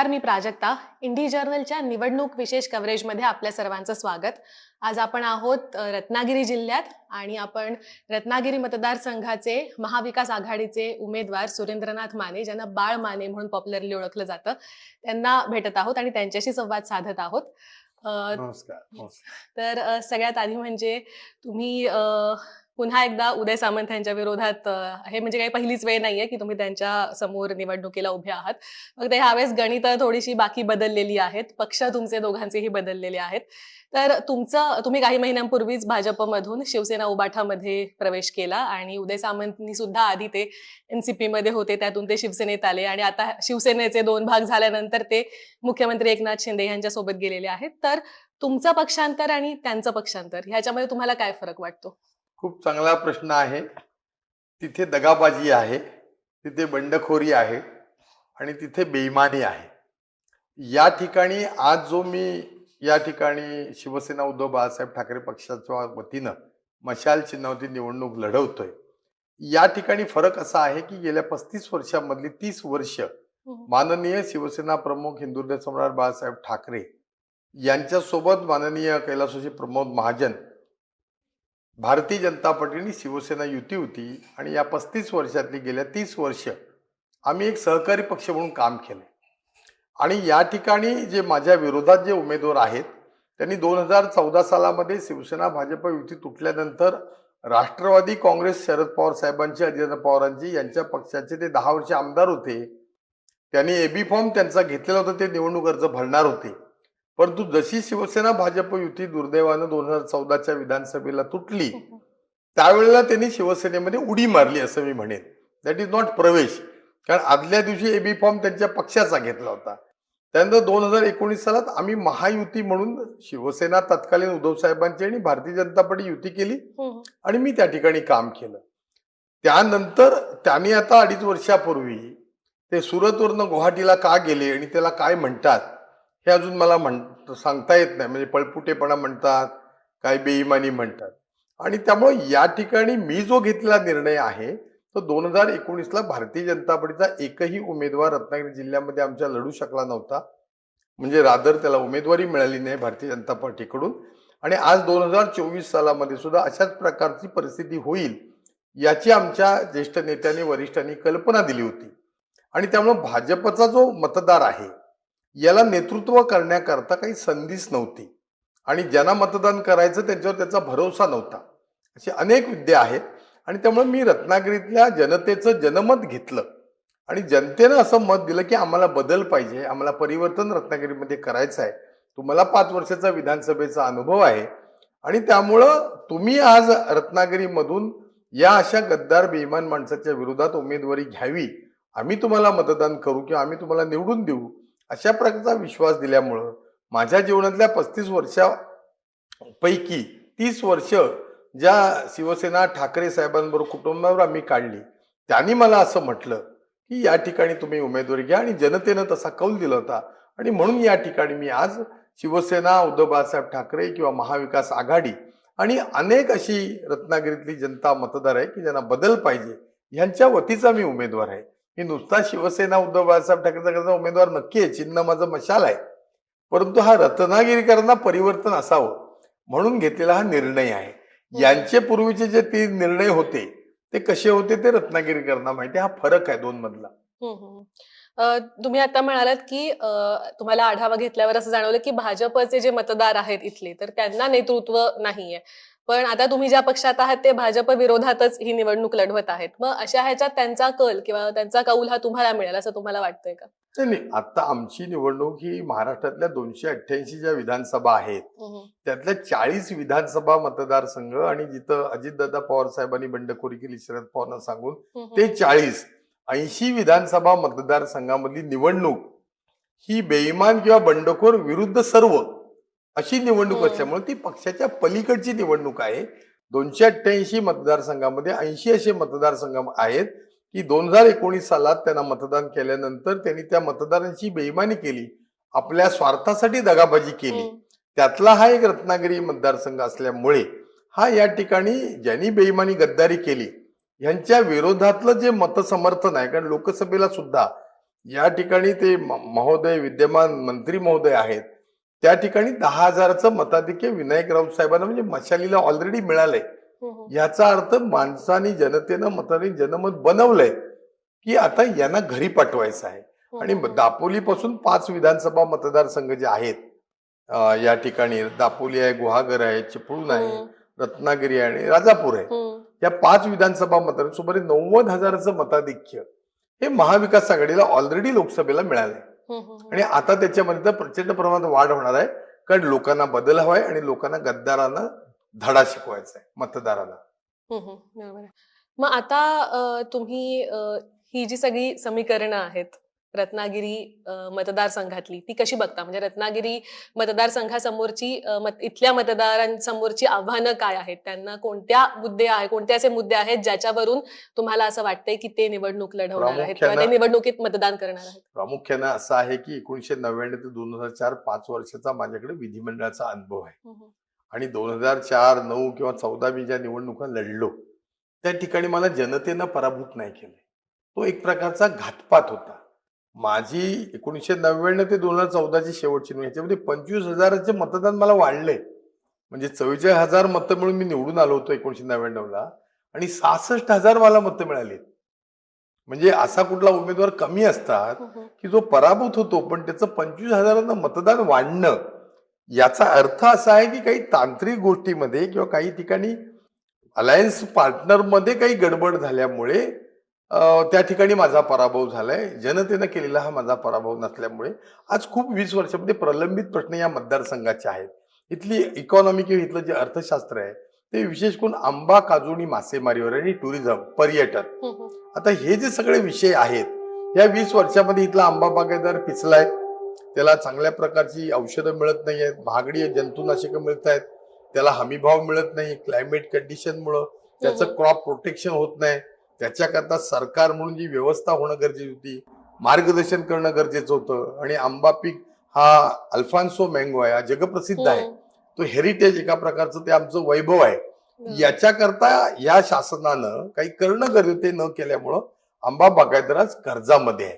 नमस्कार मी प्राजक्ता. इंडी जर्नलच्या निवडणूक विशेष कव्हरेजमध्ये आपल्या सर्वांचं स्वागत. आज आपण आहोत रत्नागिरी जिल्ह्यात आणि आपण रत्नागिरी मतदारसंघाचे महाविकास आघाडीचे उमेदवार सुरेंद्रनाथ माने ज्यांना बाळ माने म्हणून पॉप्युलरली ओळखलं जातं त्यांना भेटत आहोत आणि त्यांच्याशी संवाद साधत आहोत. नमस्कार. तर सगळ्यात आधी म्हणजे तुम्ही पुन्हा एकदा उदय सामंत यांच्या विरोधात हे म्हणजे काही पहिलीच वेळ नाहीये की तुम्ही त्यांच्यासमोर निवडणुकीला उभे आहात. फक्त ह्यावेळेस गणित थोडीशी बाकी बदललेली आहेत पक्ष तुमचे दोघांचेही बदललेले आहेत. तर तुमचं तुम्ही काही महिन्यांपूर्वीच भाजपमधून शिवसेना उबाठामध्ये प्रवेश केला आणि उदय सामंतनी सुद्धा आधी ते एनसीपी मध्ये होते त्यातून ते शिवसेनेत आले आणि आता शिवसेनेचे दोन भाग झाल्यानंतर ते मुख्यमंत्री एकनाथ शिंदे यांच्यासोबत गेलेले आहेत. तर तुमचं पक्षांतर आणि त्यांचं पक्षांतर ह्याच्यामध्ये तुम्हाला काय फरक वाटतो? खूप चांगला प्रश्न आहे. तिथे दगाबाजी आहे तिथे बंडखोरी आहे आणि तिथे बेईमानी आहे. या ठिकाणी आज जो मी या ठिकाणी शिवसेना उद्धव बाळासाहेब ठाकरे पक्षाच्या वतीनं मशाल चिन्हावरती निवडणूक लढवतोय. या ठिकाणी फरक असा आहे की गेल्या पस्तीस वर्षामधली तीस वर्ष माननीय शिवसेना प्रमुख हिंदुहृदय सम्राट बाळासाहेब ठाकरे यांच्यासोबत माननीय कैलासोजी प्रमोद महाजन भारतीय जनता पार्टी आणि शिवसेना युती होती आणि या पस्तीस वर्षातली गेल्या तीस वर्ष आम्ही एक सहकारी पक्ष म्हणून काम केलं आणि या ठिकाणी जे माझ्या विरोधात जे उमेदवार आहेत त्यांनी दोन हजार चौदा सालामध्ये शिवसेना भाजप युती तुटल्यानंतर राष्ट्रवादी काँग्रेस शरद पवार साहेबांची अजित पवारांची यांच्या पक्षाचे ते दहा वर्ष आमदार होते. त्यांनी एबी फॉर्म त्यांचा घेतलेला होता ते निवडणूक अर्ज भरणार होते. परंतु जशी शिवसेना भाजप युती दुर्दैवानं दोन हजार चौदाच्या विधानसभेला तुटली त्यावेळेला त्यांनी शिवसेनेमध्ये उडी मारली असं मी म्हणेन. दॅट इज नॉट प्रवेश. कारण आदल्या दिवशी एबी फॉर्म त्यांच्या पक्षाचा घेतला होता. त्यानंतर दोन हजार एकोणीस सालात आम्ही महायुती म्हणून शिवसेना तत्कालीन उद्धव साहेबांची आणि भारतीय जनता पार्टी युती केली आणि मी त्या ठिकाणी काम केलं. त्यानंतर त्यांनी आता अडीच वर्षापूर्वी ते सुरतवरनं गुवाहाटीला का गेले आणि त्याला काय म्हणतात? हे अजून मला म्हण सांगता येत नाही. म्हणजे पळपुटेपणा म्हणतात काही बेईमानी म्हणतात. आणि त्यामुळे या ठिकाणी मी जो घेतलेला निर्णय आहे तो दोन हजार एकोणीसला भारतीय जनता पार्टीचा एकही उमेदवार रत्नागिरी जिल्ह्यामध्ये आमच्या लढू शकला नव्हता. म्हणजे रादर त्याला उमेदवारी मिळाली नाही भारतीय जनता पार्टीकडून. आणि आज दोन हजार चोवीस सालामध्ये सुद्धा अशाच प्रकारची परिस्थिती होईल याची आमच्या ज्येष्ठ नेत्यांनी वरिष्ठांनी कल्पना दिली होती. आणि त्यामुळे भाजपचा जो मतदार आहे याला नेतृत्व करण्याकरता काही संधीच नव्हती. आणि ज्यांना मतदान करायचं त्यांच्यावर त्याचा भरोसा नव्हता. असे अनेक विद्या आहेत. आणि त्यामुळे मी रत्नागिरीतल्या जनतेचं जनमत घेतलं. आणि जनतेनं असं मत दिलं की आम्हाला बदल पाहिजे. आम्हाला परिवर्तन रत्नागिरीमध्ये करायचं आहे. तुम्हाला पाच वर्षाचा विधानसभेचा अनुभव आहे. आणि त्यामुळं तुम्ही आज रत्नागिरीमधून या अशा गद्दार बेईमान माणसाच्या विरोधात उमेदवारी घ्यावी. आम्ही तुम्हाला मतदान करू किंवा आम्ही तुम्हाला निवडून देऊ. अशा प्रकारचा विश्वास दिल्यामुळं माझ्या जीवनातल्या पस्तीस वर्षापैकी तीस वर्ष ज्या शिवसेना ठाकरे साहेबांबरोबर कुटुंबावर आम्ही काढली त्यांनी मला असं म्हटलं की या ठिकाणी तुम्ही उमेदवारी घ्या आणि जनतेनं तसा कौल दिला होता. आणि म्हणून या ठिकाणी मी आज शिवसेना उद्धव बाळासाहेब ठाकरे किंवा महाविकास आघाडी आणि अनेक अशी रत्नागिरीतली जनता मतदार आहे की ज्यांना बदल पाहिजे ह्यांच्या वतीचा मी उमेदवार आहे. मी नुसता शिवसेना उद्धव बाळासाहेब ठाकरेचा उमेदवार नक्की आहे. चिन्ह माझं मशाल आहे. परंतु हा रत्नागिरीकरांना परिवर्तन असावं म्हणून घेतलेला हा निर्णय आहे. यांचे पूर्वीचे जे तीन निर्णय होते ते कसे होते ते रत्नागिरीकरांना माहिती आहे. हा फरक आहे दोन मधला तुम्ही आता म्हणालात की तुम्हाला आढावा घेतल्यावर असं जाणवलं की भाजपचे जे मतदार आहेत इथले तर त्यांना नेतृत्व नाहीये. पण आता तुम्ही ज्या पक्षात आहात ते भाजप विरोधातच ही निवडणूक लढवत आहेत. मग अशा ह्याच्यात त्यांचा कल किंवा त्यांचा कौल हा तुम्हाला मिळेल असं तुम्हाला वाटतंय का? नाही आता आमची निवडणूक ही महाराष्ट्रातल्या दोनशे अठ्ठ्याऐंशी ज्या विधानसभा आहेत त्यातल्या चाळीस विधानसभा मतदारसंघ आणि जिथं अजितदादा पवार साहेबांनी बंडखोरी केली शरद पवारांना सांगून ते चाळीस ऐंशी विधानसभा मतदारसंघामधली निवडणूक ही बेईमान किंवा बंडखोर विरुद्ध सर्व अशी निवडणूक हम्म. असल्यामुळे ती पक्षाच्या पलीकडची निवडणूक आहे. दोनशे अठ्ठ्याऐंशी मतदारसंघामध्ये ऐंशी असे मतदारसंघ आहेत की दोन हजार एकोणीस सालात त्यांना मतदान केल्यानंतर त्यांनी त्या मतदारांची बेईमानी केली. आपल्या स्वार्थासाठी दगाबाजी केली. हम्म, त्यातला हा एक रत्नागिरी मतदारसंघ असल्यामुळे हा या ठिकाणी ज्यांनी बेईमानी गद्दारी केली यांच्या विरोधातलं जे मतसमर्थन आहे कारण लोकसभेला सुद्धा या ठिकाणी ते महोदय विद्यमान मंत्री महोदय आहेत त्या ठिकाणी दहा हजाराचं मताधिक्य विनायक राऊत साहेबांना म्हणजे मशालीला ऑलरेडी मिळालंय. याचा अर्थ माणसानी जनतेनं मताने जनमत बनवलंय की आता यांना घरी पाठवायचं आहे. आणि दापोली पासून पाच विधानसभा मतदारसंघ जे आहेत या ठिकाणी दापोली आहे गुहागर आहे चिपळूण आहे रत्नागिरी आहे आणि राजापूर आहे. या पाच विधानसभा मतदार सुमारे नव्वद हजाराचं मताधिक्य हे महाविकास आघाडीला ऑलरेडी लोकसभेला मिळालंय. आणि आता त्याच्यामध्ये तर प्रचंड प्रमाणात वाढ होणार आहे. कारण लोकांना बदल हवाय आणि लोकांना गद्दारांना धडा शिकवायचा आहे मतदारांना. मग आता तुम्ही ही जी सगळी समीकरणं आहेत रत्नागिरी मतदारसंघातली. ती कशी बघता? म्हणजे रत्नागिरी मतदारसंघासमोरची मत- इथल्या मतदारांसमोरची आव्हानं काय आहेत? त्यांना कोणत्या मुद्दे आहे कोणते असे मुद्दे आहेत ज्याच्यावरून तुम्हाला असं वाटतंय की ते निवडणूक लढवणार आहेत किंवा ते निवडणुकीत मतदान करणार आहेत? प्रामुख्यानं असं आहे की एकोणीशे नव्याण्णव ते दोन हजार चार पाच वर्षाचा माझ्याकडे विधिमंडळाचा अनुभव आहे. आणि दोन हजार चार नऊ किंवा चौदा मी ज्या निवडणुका लढलो त्या ठिकाणी मला जनतेनं पराभूत नाही केले तो एक प्रकारचा घातपात होता. माझी एकोणीशे नव्याण्णव ते दोन हजार चौदाची शेवटची निवडणूक याच्यामध्ये पंचवीस हजाराचे मतदान मला वाढले. म्हणजे चव्वेचाळीस हजार मतं मिळून मी निवडून आलो होतो एकोणीशे नव्याण्णवला आणि सहासष्ट हजार मला मतं मिळाली. म्हणजे असा कुठला उमेदवार कमी असतात की जो पराभूत होतो पण त्याचं पंचवीस हजारांना मतदान वाढणं याचा अर्थ असा आहे की काही तांत्रिक गोष्टीमध्ये किंवा काही ठिकाणी अलायन्स पार्टनरमध्ये काही गडबड झाल्यामुळे त्या ठिकाणी माझा पराभव झालाय. जनतेनं केलेला हा माझा पराभव नसल्यामुळे आज खूप वीस वर्षामध्ये प्रलंबित प्रश्न या मतदारसंघाचे आहेत. इथली इकॉनॉमी किंवा इथलं जे अर्थशास्त्र आहे ते विशेष करून आंबा काजूनी मासेमारीवर आणि टुरिझम पर्यटन. आता हे जे सगळे विषय आहेत या वीस वर्षामध्ये इथला आंबा बागायतदार पिचलाय त्याला चांगल्या प्रकारची औषधं मिळत नाही आहेत. महागडी जंतुनाशकं मिळत आहेत. त्याला हमीभाव मिळत नाही. क्लायमेट कंडिशनमुळं त्याचं. क्रॉप प्रोटेक्शन होत नाही. त्याच्याकरता सरकार म्हणून जी व्यवस्था होणं गरजेची होती मार्गदर्शन करणं गरजेचं होतं आणि आंबा पीक हा अल्फान्सो मँगो आहे हा जगप्रसिद्ध आहे. तो हेरिटेज एका प्रकारचं ते आमचं वैभव आहे. याच्याकरता या शासनानं काही करणं गरजेचे न केल्यामुळं आंबा बागायतदार कर्जामध्ये आहे.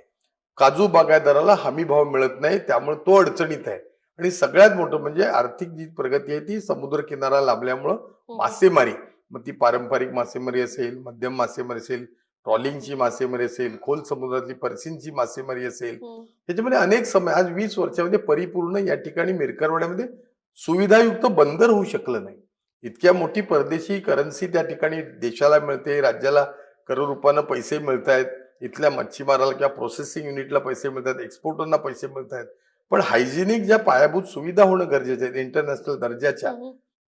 काजू बागायतदाराला हमी भाव मिळत नाही त्यामुळे तो अडचणीत आहे. आणि सगळ्यात मोठं म्हणजे आर्थिक जी प्रगती आहे ती समुद्र किनारा लाभल्यामुळं मासेमारी. मग ती पारंपरिक मासेमारी असेल मध्यम मासेमारी असेल ट्रॉलिंगची मासेमारी असेल खोल समुद्रातली परसींची मासेमारी असेल. त्याच्यामध्ये अनेक समय आज वीस वर्षामध्ये परिपूर्ण या ठिकाणी मिरकरवाड्यामध्ये सुविधायुक्त बंदर होऊ शकलं नाही. इतक्या मोठी परदेशी करन्सी त्या ठिकाणी देशाला मिळते राज्याला करोडरूपानं पैसे मिळत आहेत. इथल्या मच्छीमाराला किंवा प्रोसेसिंग युनिटला पैसे मिळत आहेत एक्सपोर्टरना पैसे मिळत आहेत. पण हायजेनिक ज्या पायाभूत सुविधा होणं गरजेचं आहे इंटरनॅशनल दर्जाच्या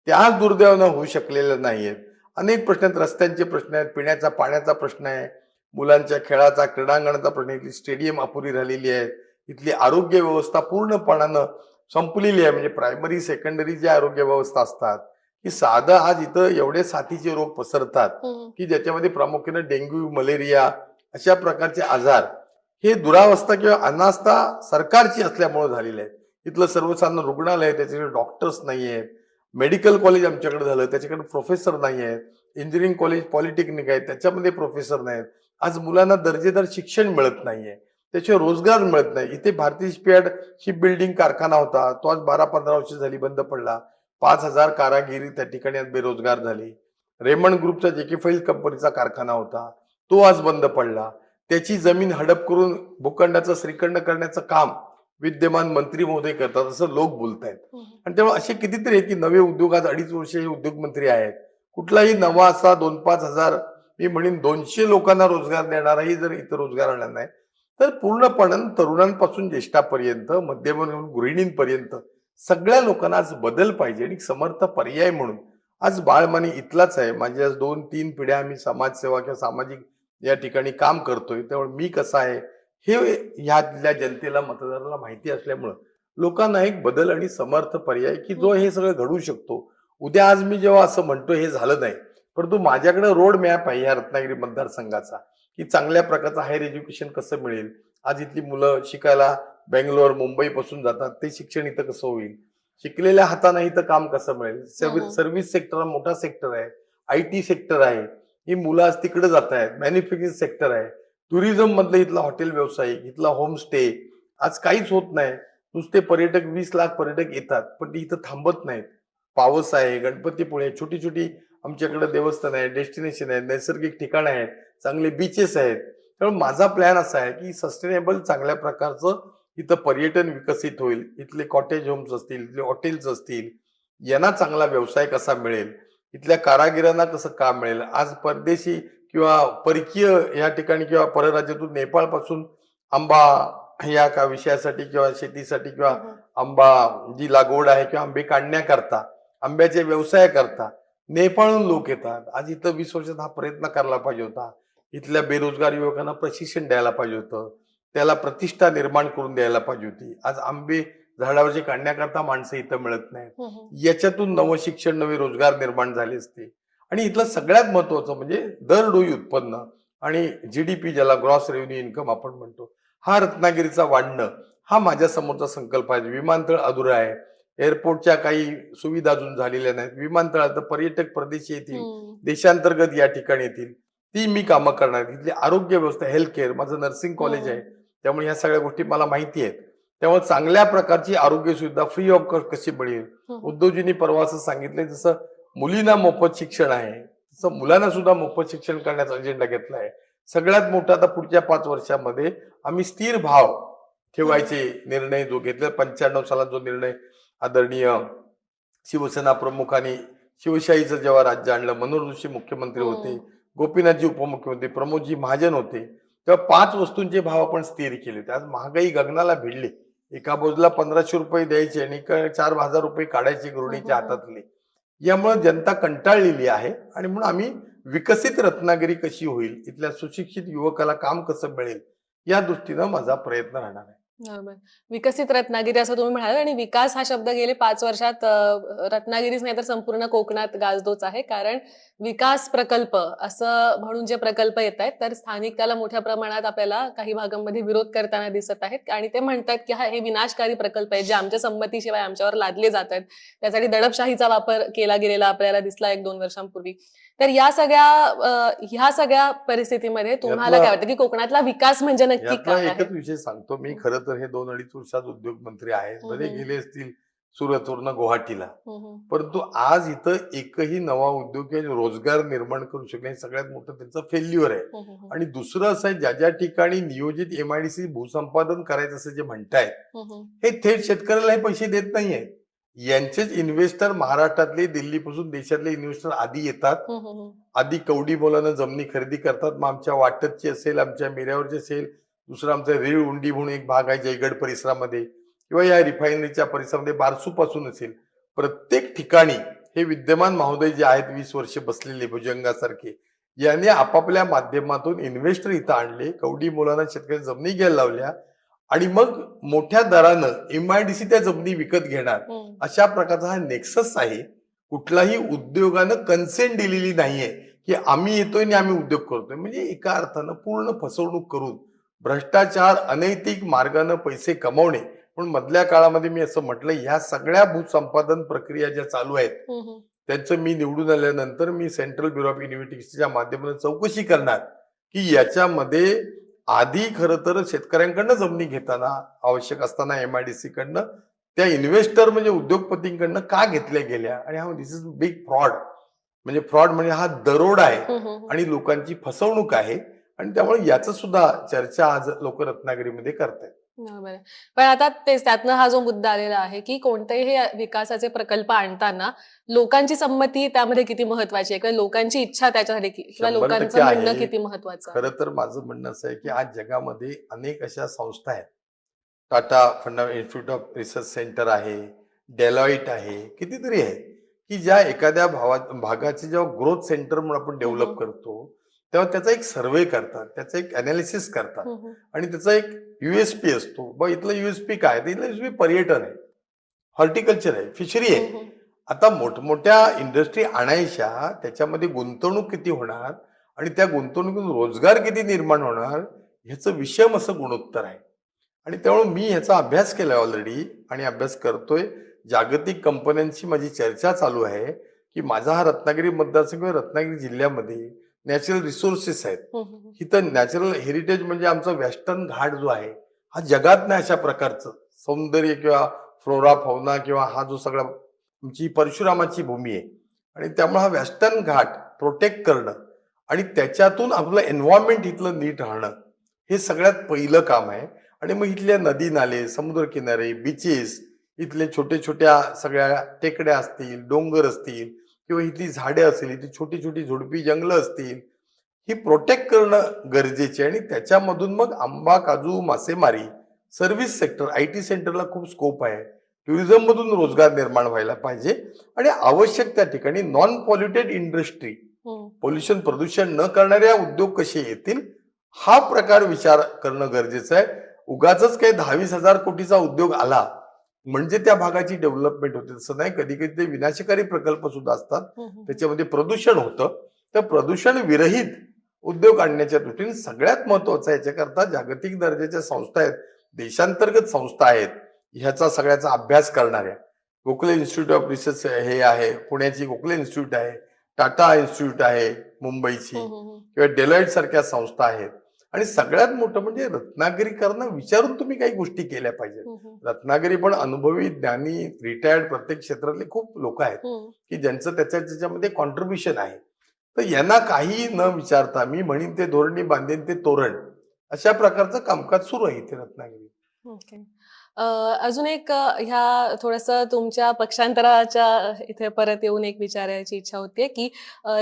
त्या दुर्दैवानं होऊ शकलेल्या नाहीयेत. अनेक प्रश्न आहेत. रस्त्यांचे प्रश्न आहेत पिण्याचा पाण्याचा प्रश्न आहे मुलांच्या खेळाचा क्रीडांगणाचा प्रश्न आहे. इथली स्टेडियम अपुरी राहिलेली आहेत इथली आरोग्य व्यवस्था पूर्णपणानं संपलेली आहे. म्हणजे प्रायमरी सेकंडरी ज्या आरोग्य व्यवस्था असतात की साधं आज इथं एवढे साथीचे रोग पसरतात की ज्याच्यामध्ये प्रामुख्याने डेंग्यू मलेरिया अशा प्रकारचे आजार हे दुरावस्था किंवा अनास्था सरकारची असल्यामुळे झालेले आहेत. इथलं सर्वसाधारण रुग्णालय आहे, त्याच्याकडे डॉक्टर्स नाही आहेत मेडिकल कॉलेज आमच्याकडे झालं त्याच्याकडे प्रोफेसर नाही आहेत. इंजिनिअरिंग कॉलेज पॉलिटेक्निक आहे त्याच्यामध्ये प्रोफेसर नाहीत आज मुलांना दर्जेदार शिक्षण मिळत नाहीये. त्याशिवाय रोजगार मिळत नाही. इथे भारतीय शिपयार्ड शिप बिल्डिंग कारखाना होता. तो आज बारा पंधरा वर्ष झाली बंद पडला. पाच हजार कारागिरी त्या ठिकाणी आज बेरोजगार झाली. रेमंड ग्रुपचा जे फाईल कंपनीचा कारखाना होता. तो आज बंद पडला. त्याची जमीन हडप करून भूखंडाचं श्रीखंड करण्याचं काम विद्यमान मंत्री महोदय करतात असं लोक बोलत आहेत आणि तेव्हा असे कितीतरी आहेत की नवे उद्योग आज अडीच वर्ष हे उद्योग मंत्री आहेत. कुठलाही नवा असा दोन पाच हजार मी म्हणेन दोनशे लोकांना रोजगार देणाराही जर इथं रोजगार आणला नाही तर पूर्णपणे तरुणांपासून ज्येष्ठापर्यंत मध्यमवर्गीय गृहिणींपर्यंत सगळ्या लोकांना आज बदल पाहिजे आणि समर्थ पर्याय म्हणून. आज बाळमानी इथलाच आहे. माझी आज दोन तीन पिढ्या आम्ही समाजसेवा किंवा सामाजिक या ठिकाणी काम करतोय. त्यामुळे मी कसा आहे? हे ह्यातल्या जनतेला मतदाराला माहिती असल्यामुळं लोकांना एक बदल आणि समर्थ पर्याय की जो हे सगळं घडू शकतो. उद्या आज मी जेव्हा असं म्हणतो हे झालं नाही. परंतु माझ्याकडे रोड मॅप आहे या रत्नागिरी मतदारसंघाचा की चांगल्या प्रकारचं हायर एज्युकेशन कसं मिळेल? आज इथली मुलं शिकायला बेंगलोर मुंबई पासून जातात ते शिक्षण इथं कसं होईल? शिकलेल्या हाताने इथं काम कसं मिळेल. सर्व्हिस सेक्टर हा. मोठा सेक्टर आहे. आय टी सेक्टर आहे. ही मुलं आज तिकडे जात आहेत मॅन्युफॅक्चरिंग सेक्टर आहे. टुरिझम मधलं इथला हॉटेल व्यावसायिक इथला होमस्टे आज काहीच होत नाही. नुसते पर्यटक वीस लाख पर्यटक येतात पण ते इथं थांबत नाहीत. पावस आहे गणपतीपुळे छोटी छोटी आमच्याकडे देवस्थान आहे डेस्टिनेशन आहेत नैसर्गिक ठिकाणं आहेत चांगले बीचेस आहेत. त्यामुळे माझा प्लॅन असा आहे की सस्टेनेबल चांगल्या प्रकारचं इथं पर्यटन विकसित होईल. इथले कॉटेज होम्स असतील इथले हॉटेल्स असतील यांना चांगला व्यवसाय कसा मिळेल? इथल्या कारागिरांना कसं काम मिळेल? आज परदेशी किंवा परकीय या ठिकाणी किंवा परराज्यातून नेपाळपासून आंबा या का विषयासाठी किंवा शेतीसाठी किंवा आंबा जी लागवड आहे किंवा आंबे काढण्याकरता आंब्याचे व्यवसाय करता नेपाळहून लोक येतात. आज इथं वीस वर्षात हा प्रयत्न करायला पाहिजे होता. इथल्या बेरोजगार युवकांना प्रशिक्षण द्यायला पाहिजे होतं. त्याला प्रतिष्ठा निर्माण करून द्यायला पाहिजे होती. आज आंबे झाडावरचे काढण्याकरता माणसं इथं मिळत नाहीत. याच्यातून नवं शिक्षण नवे रोजगार निर्माण झाले असते. आणि इथलं सगळ्यात महत्वाचं म्हणजे दरडोई उत्पन्न आणि जीडीपी ज्याला ग्रॉस रेव्हन्यू इन्कम आपण म्हणतो हा रत्नागिरीचा वाढणं हा माझ्या समोरचा संकल्प आहे. विमानतळ अधुरा आहे. एअरपोर्टच्या काही सुविधा अजून झालेल्या नाहीत. विमानतळात पर्यटक परदेशी येतील देशांतर्गत या ठिकाणी येतील. ती मी कामं करणार. तिथली आरोग्य व्यवस्था हेल्थ केअर माझं नर्सिंग कॉलेज आहे. त्यामुळे ह्या सगळ्या गोष्टी मला माहिती आहेत. त्यामुळे चांगल्या प्रकारची आरोग्य सुविधा फ्री ऑफ कॉस्ट कशी मिळेल? उद्योजींनी परवा असं सांगितलंय जसं मुलींना मोफत शिक्षण आहे. तसं मुलांना सुद्धा मोफत शिक्षण करण्याचा अजेंडा घेतला आहे. सगळ्यात मोठा आता पुढच्या पाच वर्षामध्ये आम्ही स्थिर भाव ठेवायचे निर्णय जो घेतला. पंच्याण्णव सालात जो निर्णय आदरणीय शिवसेना प्रमुखांनी शिवशाहीचं जेव्हा राज्य आणलं मनोहर जोशी मुख्यमंत्री होते गोपीनाथजी उपमुख्यमंत्री प्रमोदजी महाजन होते तेव्हा पाच वस्तूंचे भाव आपण स्थिर केले. होते आज महागाई गगनाला भिडली. एका बाजूला पंधराशे रुपये द्यायचे आणि चार हजार रुपये काढायचे गृहिणीच्या. हातातले. यामुळे जनता कंटाळलेली आहे आणि म्हणून आम्ही विकसित रत्नागिरी कशी होईल इथल्या सुशिक्षित युवकाला काम कसं मिळेल या दृष्टीनं माझा प्रयत्न राहणार आहे. बरोबर. विकसित रत्नागिरी असं तुम्ही म्हणाल आणि विकास हा शब्द गेले पाच वर्षात अ, रत्नागिरीच नाही तर संपूर्ण कोकणात गाजतोच आहे. कारण विकास प्रकल्प असं म्हणून जे प्रकल्प येत आहेत तर स्थानिक त्याला मोठ्या प्रमाणात आपल्याला काही भागांमध्ये विरोध करताना दिसत आहेत. आणि ते म्हणतात की हा हे विनाशकारी प्रकल्प आहेत जे आमच्या संमतीशिवाय आमच्यावर लादले जात आहेत. त्यासाठी दडपशाहीचा वापर केला गेलेला आपल्याला दिसला एक दोन वर्षांपूर्वी. तर या सगळ्या अ, ह्या सगळ्या परिस्थितीमध्ये तुम्हाला यातला- काय वाटतं की कोकणातला विकास म्हणजे नक्की यातला काय आहे? एकच विषय सांगतो मी. खरं तर हे दोन अडीच वर्षात उद्योग मंत्री आहे भले. गेले असतील सुरतवरनं गुवाहाटीला. परंतु आज इथं एकही नवा उद्योग किंवा रोजगार निर्माण करू शकणे हे सगळ्यात मोठं त्यांचं फेल्युअर आहे. आणि दुसरं असं आहे ज्या ज्या ठिकाणी नियोजित एमआयडीसी भूसंपादन करायचं असं जे म्हणतायत. हे थेट शेतकऱ्याला हे पैसे देत नाहीये. यांचेच इन्व्हेस्टर महाराष्ट्रातले दिल्लीपासून देशातले इन्व्हेस्टर आधी येतात. आधी कवडी मोलानं जमिनी खरेदी करतात. मग आमच्या वाटतची असेल आमच्या मिऱ्यावरची असेल दुसरं आमचं रेळ उंडी म्हणून एक भाग आहे जयगड परिसरामध्ये. किंवा या रिफायनरीच्या परिसरामध्ये बारसू पासून असेल. प्रत्येक ठिकाणी हे विद्यमान महोदय जे आहेत वीस वर्ष बसलेले भुजंगासारखे याने आपापल्या माध्यमातून इन्व्हेस्टर इथं आणले. कवडी मोलानं शेतकरी जमिनी घ्यायला लावल्या. आणि मग मोठ्या दरानं एमआयडीसी त्या जमिनी विकत घेणार. हम्म. अशा प्रकारचा हा नेक्सस आहे. कुठलाही उद्योगानं कन्सेंट दिलेली नाहीये की आम्ही येतोय आणि आम्ही उद्योग करतोय. म्हणजे एका अर्थानं पूर्ण फसवणूक करून भ्रष्टाचार अनैतिक मार्गानं पैसे कमवणे पण मधल्या काळामध्ये मी असं म्हटलं ह्या सगळ्या भूसंपादन प्रक्रिया ज्या चालू आहेत. त्यांचं मी निवडून आल्यानंतर मी सेंट्रल ब्युरो ऑफ इन्व्हेस्टिगेशनच्या माध्यमातून चौकशी करणार की याच्यामध्ये आधी खरं तर शेतकऱ्यांकडनं जमिनी घेताना आवश्यक असताना एमआयडीसी कडनं त्या इन्व्हेस्टर म्हणजे उद्योगपतींकडनं का घेतल्या गेल्या आणि हा दिस इज बिग फ्रॉड म्हणजे फ्रॉड म्हणजे हा दरोड आहे. आणि लोकांची फसवणूक आहे आणि त्यामुळे याच सुद्धा चर्चा आज लोक रत्नागिरीमध्ये करतायत बरोबर आहे. पण आता तेच त्यातनं हा जो मुद्दा आलेला आहे की कोणतेही हे विकासाचे प्रकल्प आणताना लोकांची संमती त्यामध्ये किती महत्वाची आहे किंवा लोकांची इच्छा त्याच्यासाठी किंवा लोकांचं म्हणणं. किती महत्वाचं? खरं तर माझं म्हणणं असं आहे की आज जगामध्ये अनेक अशा संस्था आहेत Tata fundamental institute of research centre आहे डेलॉइट आहे कितीतरी आहे की ज्या एखाद्या भावा भागाचे जेव्हा ग्रोथ सेंटर म्हणून आपण डेव्हलप हम्म. करतो तेव्हा त्याचा एक सर्वे करतात त्याचा एक अनालिसिस करतात. हम्म, हम्म. आणि त्याचा एक युएसपी असतो. बघ इथलं युएसपी काय? तर इथलं युएसपी पर्यटन आहे. हॉर्टिकल्चर आहे फिशरी आहे. हम्म. आता मोठमोठ्या इंडस्ट्री आणायच्या त्याच्यामध्ये गुंतवणूक किती होणार आणि त्या गुंतवणुकीतून रोजगार किती निर्माण होणार ह्याचं विषम असं गुणोत्तर आहे. आणि त्यामुळे मी ह्याचा अभ्यास केलाय ऑलरेडी आणि अभ्यास करतोय. जागतिक कंपन्यांशी माझी चर्चा चालू आहे की माझा हा रत्नागिरी मतदारसंघ रत्नागिरी जिल्ह्यामध्ये नॅचरल रिसोर्सेस आहेत. हम्म, इथं नॅचरल हेरिटेज म्हणजे आमचं वेस्टर्न घाट जो आहे हा जगात नाही अशा प्रकारचं. सौंदर्य किंवा फ्लोरा फौना किंवा हा जो सगळा आमची परशुरामाची भूमी आहे. आणि त्यामुळे हा वेस्टर्न घाट प्रोटेक्ट करणं आणि त्याच्यातून आपलं एन्व्हायरमेंट इथलं नीट राहणं हे सगळ्यात पहिलं काम आहे. आणि मग इथल्या नदी नाले समुद्रकिनारे बीचेस इथले छोटे छोट्या सगळ्या टेकड्या असतील डोंगर असतील किंवा इथली झाडे असतील इथली छोटी छोटी झुडपी जंगलं असतील ही प्रोटेक्ट करणं गरजेचे आणि त्याच्यामधून मग आंबा काजू मासेमारी सर्व्हिस सेक्टर आय टी सेंटरला खूप स्कोप आहे. टुरिझम मधून रोजगार निर्माण व्हायला पाहिजे. आणि आवश्यक त्या ठिकाणी नॉन पॉल्युटेड इंडस्ट्री. पोल्युशन प्रदूषण न करणाऱ्या उद्योग कसे येतील हा प्रकार विचार करणं गरजेचं आहे. उगाच काही दहावीस हजार कोटीचा उद्योग आला म्हणजे त्या भागाची डेव्हलपमेंट होते. तसं नाही कधी कधी ते विनाशकारी प्रकल्प सुद्धा असतात. त्याच्यामध्ये प्रदूषण होतं. तर प्रदूषण विरहित उद्योग आणण्याच्या दृष्टीने सगळ्यात महत्वाचं याच्याकरता जागतिक दर्जाच्या संस्था आहेत. देशांतर्गत संस्था आहेत. ह्याचा सगळ्याचा अभ्यास करणाऱ्या गोखले इन्स्टिट्यूट ऑफ रिसर्च हे आहे. पुण्याची गोखले इन्स्टिट्यूट आहे. टाटा इन्स्टिट्यूट आहे. मुंबईची किंवा डेलाइट सारख्या संस्था आहेत. आणि सगळ्यात मोठं म्हणजे रत्नागिरीकरांना विचारून तुम्ही काही गोष्टी केल्या पाहिजेत. हम्म, हम्म, रत्नागिरी पण अनुभवी ज्ञानी रिटायर्ड प्रत्येक क्षेत्रातले खूप लोक आहेत हम्म. की ज्यांचं त्याच्या त्याच्यामध्ये कॉन्ट्रीब्युशन आहे. तर यांना काही न विचारता मी म्हणेन ते धोरणी बांधेन ते तोरण अशा प्रकारचं कामकाज सुरू आहे इथे रत्नागिरी. अजून एक ह्या थोडस तुमच्या पक्षांतराच्या इथे परत येऊन एक विचारायची इच्छा होतीये की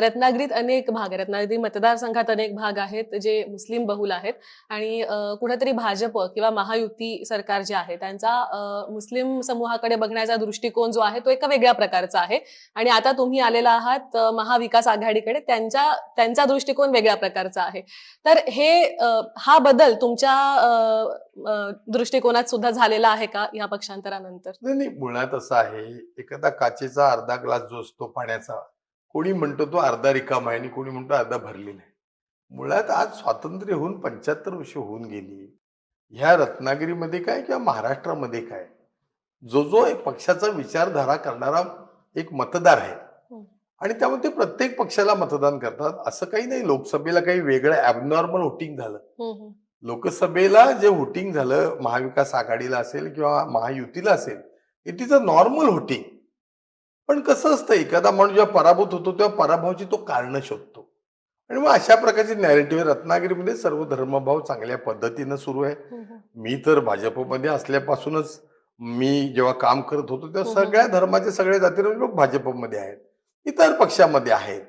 रत्नागिरीत अनेक भाग रत्नागिरी मतदारसंघात अनेक भाग आहेत जे मुस्लिम बहुल आहेत आणि कुठेतरी भाजप किंवा महायुती सरकार जे आहे त्यांचा मुस्लिम समूहाकडे बघण्याचा दृष्टिकोन जो आहे तो एका वेगळ्या प्रकारचा आहे. आणि आता तुम्ही आलेला आहात महाविकास आघाडीकडे त्यांच्या त्यांचा दृष्टिकोन वेगळ्या प्रकारचा आहे. तर हे हा बदल तुमच्या दृष्टिकोनात सुद्धा झालेला आहे का या पक्षांतरानंतर नाही नाही मुळात असं आहे एखादा काचेचा अर्धा ग्लास जो असतो पाण्याचा कोणी म्हणतो तो अर्धा रिकामा आहे आणि कोणी म्हणतो अर्धा भरलेला आहे मुळात आज स्वातंत्र्य होऊन पंच्याहत्तर वर्ष होऊन गेली ह्या रत्नागिरीमध्ये काय किंवा महाराष्ट्रामध्ये काय जो जो एक पक्षाचा विचारधारा करणारा एक मतदार आहे हम्म. आणि त्यामध्ये प्रत्येक पक्षाला मतदान करतात असं काही नाही लोकसभेला काही वेगळं ॲबनॉर्मल वोटिंग झालं. लोकसभेला जे व्होटिंग झालं महाविकास आघाडीला असेल किंवा महायुतीला असेल it is a normal voting पण कसं असतं एखादा माणूस जेव्हा पराभूत होतो तेव्हा पराभवाची तो कारण शोधतो. आणि मग अशा प्रकारची नॅरेटिव्ह रत्नागिरीमध्ये सर्व धर्मभाव चांगल्या पद्धतीनं सुरू आहे. हम्म, हम्म. मी तर भाजपमध्ये असल्यापासूनच मी जेव्हा काम करत होतो तेव्हा हम्म. सगळ्या धर्माचे सगळे जातीय लोक भाजपमध्ये आहेत. इतर पक्षामध्ये आहेत.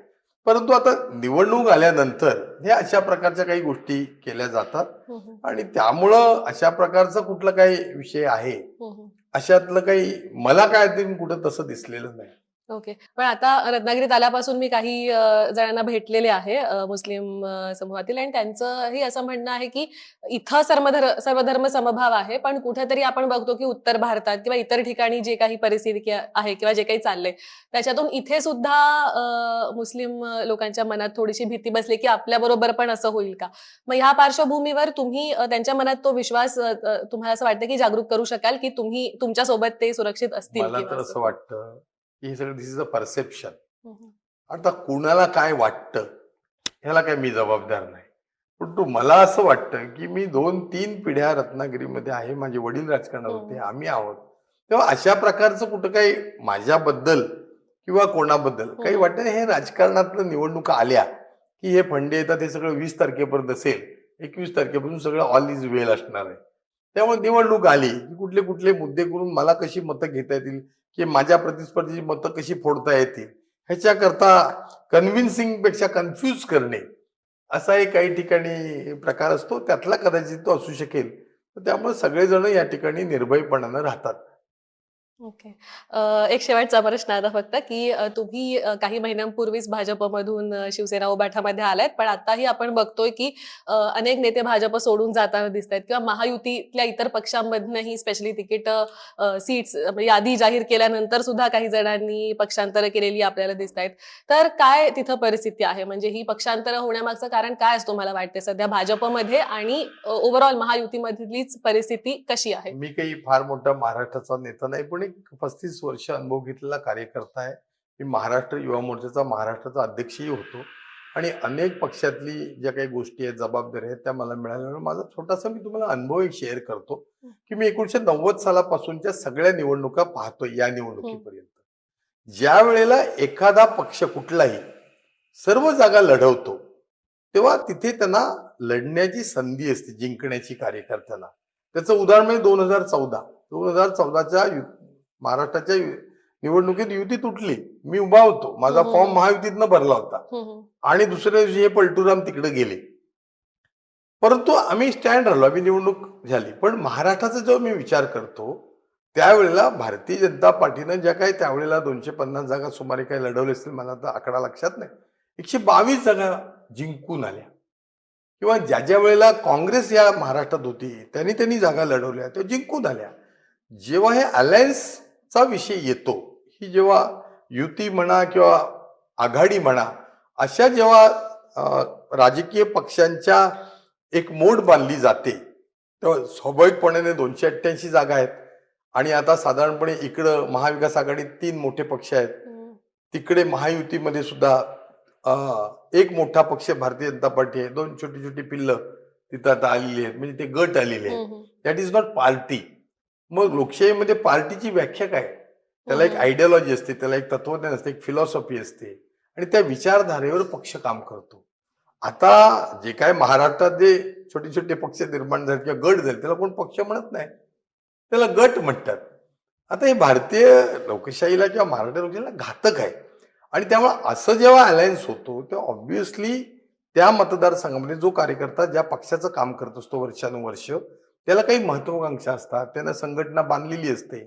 परंतु आता निवडणूक आल्यानंतर हे अशा प्रकारच्या काही गोष्टी केल्या जातात. आणि त्यामुळं अशा प्रकारचा कुठला काही विषय आहे. अशातलं काही मला काय ते कुठं तसं दिसलेलं नाही ओके पण आता रत्नागिरीत आल्यापासून मी काही जणांना भेटलेले आहे मुस्लिम समूहातील आणि त्यांचंही असं म्हणणं आहे की इथं सर्वधर सर्वधर्म समभाव आहे पण कुठेतरी आपण बघतो की उत्तर भारतात किंवा इतर ठिकाणी जे काही परिस्थिती आहे किंवा जे काही चाललंय त्याच्यातून इथे सुद्धा मुस्लिम लोकांच्या मनात थोडीशी भीती बसली की आपल्या बरोबर पण असं होईल का मग ह्या पार्श्वभूमीवर तुम्ही त्यांच्या मनात तो विश्वास तुम्हाला असं वाटतं की जागरूक करू शकाल की तुम्ही तुमच्यासोबत ते सुरक्षित असतील असं? वाटतं हे सगळं दिस इज अ परसेप्शन. आता कुणाला काय वाटतं? ह्याला काय मी जबाबदार नाही. परंतु मला असं वाटतं की मी दोन तीन पिढ्या रत्नागिरीमध्ये आहे माझे वडील राजकारणात होते. आम्ही आहोत. तेव्हा अशा प्रकारचं कुठं काही माझ्याबद्दल किंवा कोणाबद्दल काही. वाटतं? हे राजकारणातलं निवडणुका आल्या की हे फंडे येतात हे सगळं वीस तारखेपर्यंत असेल एकवीस तारखेपासून सगळं ऑल इज वेल असणार आहे. त्यामुळे निवडणूक आली की कुठले कुठले मुद्दे करून मला कशी मतं घेता येतील? की माझ्या प्रतिस्पर्धीची मतं कशी फोडता येतील? ह्याच्याकरता कन्व्हिन्सिंगपेक्षा कन्फ्यूज करणे असा एक काही ठिकाणी प्रकार असतो. त्यातला कदाचित तो असू शकेल. त्यामुळे सगळेजण या ठिकाणी निर्भयपणानं राहतात. ओके. अ, एक शेवटचा प्रश्न आता फक्त की अ, तुम्ही अ, काही महिन्यांपूर्वीच भाजपमधून अ, शिवसेना ओबाठामध्ये आलायत पण आताही आपण बघतोय की अ, अनेक नेते भाजप सोडून जाताना दिसत आहेत किंवा महायुतीतल्या इतर पक्षांमधनंही स्पेशली तिकीट सीट्स यादी जाहीर केल्यानंतर सुद्धा काही जणांनी पक्षांतर केलेली आपल्याला दिसत आहेत तर काय तिथं परिस्थिती आहे? म्हणजे ही पक्षांतर होण्यामागचं कारण काय असतं मला वाटते सध्या भाजपमध्ये आणि ओव्हरऑल महायुतीमधलीच परिस्थिती कशी आहे? मी काही फार मोठा महाराष्ट्राचा नेता नाही पण एक पस्तीस वर्ष अनुभव घेतलेला कार्यकर्ता आहे. मी महाराष्ट्र युवा मोर्चाचा महाराष्ट्राचा अध्यक्षही होतो. आणि अनेक पक्षातली ज्या काही गोष्टी आहेत जबाबदाऱ्या आहेत त्या मला मिळाल्या माझा छोटासा मी तुम्हाला अनुभव एक शेअर करतो की मी एकोणीशे नव्वद सालापासूनच्या सगळ्या निवडणुका पाहतोय या निवडणुकीपर्यंत. ज्या वेळेला एखादा पक्ष कुठलाही सर्व जागा लढवतो तेव्हा तिथे त्यांना लढण्याची संधी असते जिंकण्याची कार्यकर्त्याला. त्याचं उदाहरण म्हणजे दोन हजार चौदा. दोन हजार चौदाच्या महाराष्ट्राच्या निवडणुकीत युती तुटली मी उभा होतो. माझा हम्म. फॉर्म महायुतीतनं भरला होता. आणि दुसऱ्या दिवशी हे पलटूराम तिकडे गेले. परंतु आम्ही स्टँड राहिलो आम्ही निवडणूक झाली. पण महाराष्ट्राचा जेव्हा मी विचार करतो त्यावेळेला भारतीय जनता पार्टीनं ज्या काही त्यावेळेला दोनशे पन्नास जागा सुमारे काही लढवले असतील मला आता आकडा लक्षात नाही. एकशे बावीस जागा जिंकून आल्या. किंवा ज्या ज्या वेळेला काँग्रेस या महाराष्ट्रात होती त्यांनी त्यांनी जागा लढवल्या त्या जिंकून आल्या. जेव्हा हे अलायन्सचा विषय येतो. ही जेव्हा युती म्हणा किंवा आघाडी म्हणा अशा जेव्हा राजकीय पक्षांच्या एक मोड बांधली जाते तेव्हा स्वाभाविकपणे दोनशे अठ्ठ्याऐंशी जागा आहेत. आणि आता साधारणपणे इकडं महाविकास आघाडीत तीन मोठे पक्ष आहेत. तिकडे महायुतीमध्ये सुद्धा एक मोठा पक्ष भारतीय जनता पार्टी आहे. दोन छोटी छोटी पिल्ल तिथं आता आलेली आहेत. म्हणजे ते गट आलेले आहेत. That is not party. मग लोकशाहीमध्ये पार्टीची व्याख्या काय? त्याला एक. आयडियोलॉजी असते त्याला एक तत्वज्ञान असते एक फिलॉसॉफी असते आणि त्या विचारधारेवर पक्ष काम करतो. आता जे काय महाराष्ट्रात जे छोटे छोटे पक्ष निर्माण झाले किंवा गट झाले त्याला कोण पक्ष म्हणत नाही. त्याला गट म्हणतात. आता हे भारतीय लोकशाहीला किंवा मराठी लोकशाहीला घातक आहे. आणि त्यामुळे असं जेव्हा अलायन्स होतो तेव्हा ऑब्व्हियसली त्या मतदारसंघामध्ये जो कार्यकर्ता ज्या पक्षाचं काम करत असतो वर्षानुवर्ष त्याला काही महत्वाकांक्षा असतात. त्यानं संघटना बांधलेली असते.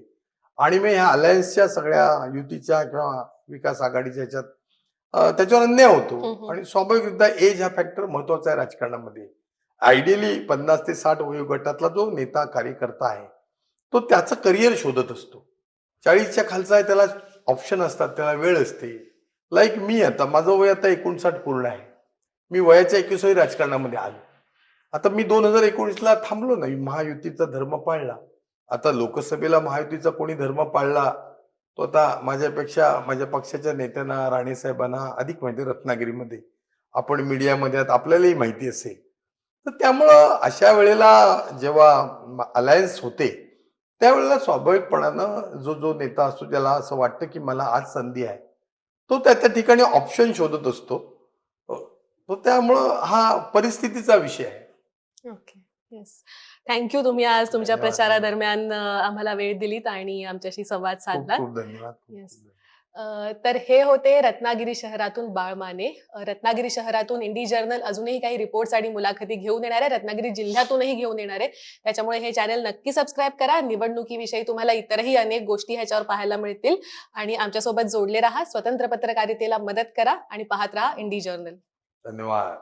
आणि मग ह्या अलायन्सच्या सगळ्या युतीच्या किंवा विकास आघाडीच्या ह्याच्यात त्याच्यावर अन्याय होतो. आणि स्वाभाविकरित्या एज हा फॅक्टर महत्त्वाचा आहे राजकारणामध्ये. आयडियली पन्नास ते साठ वयोगटातला जो नेता कार्यकर्ता आहे तो त्याचं करिअर शोधत असतो. चाळीसच्या खालचा आहे त्याला ऑप्शन असतात त्याला वेळ असते. लाईक मी आता माझं वय आता एकोणसाठ पूर्ण आहे. मी वयाच्या एकविसावी राजकारणामध्ये आलो. आता मी दोन हजार एकोणीसला थांबलो नाही. महायुतीचा धर्म पाळला. आता लोकसभेला महायुतीचा कोणी धर्म पाळला तो आता माझ्यापेक्षा माझ्या पक्षाच्या नेत्यांना राणेसाहेबांना अधिक माहिती आहे रत्नागिरीमध्ये. आपण मीडियामध्ये आता आपल्यालाही माहिती असेल. तर त्यामुळं अशा वेळेला जेव्हा अलायन्स होते त्यावेळेला स्वाभाविकपणानं जो जो नेता असतो त्याला असं वाटतं की मला आज संधी आहे. तो त्या त्या ठिकाणी ऑप्शन शोधत असतो. तो त्यामुळं हा परिस्थितीचा विषय आहे. ओके येस थँक्यू तुम्ही आज तुमच्या. प्रचारादरम्यान आम्हाला वेळ दिलीत आणि आमच्याशी संवाद साधला. अ, तर हे होते रत्नागिरी शहरातून बाळमाने. रत्नागिरी शहरातून इंडी जर्नल अजूनही काही रिपोर्ट्स आणि मुलाखती घेऊन येणार आहे. रत्नागिरी जिल्ह्यातूनही घेऊन येणार आहे. त्याच्यामुळे हे चॅनल नक्की सबस्क्राईब करा. निवडणुकीविषयी तुम्हाला इतरही अनेक गोष्टी ह्याच्यावर पाहायला मिळतील. आणि आमच्यासोबत जोडले राहा. स्वतंत्र पत्रकारितेला मदत करा आणि पाहत राहा इंडी जर्नल. धन्यवाद.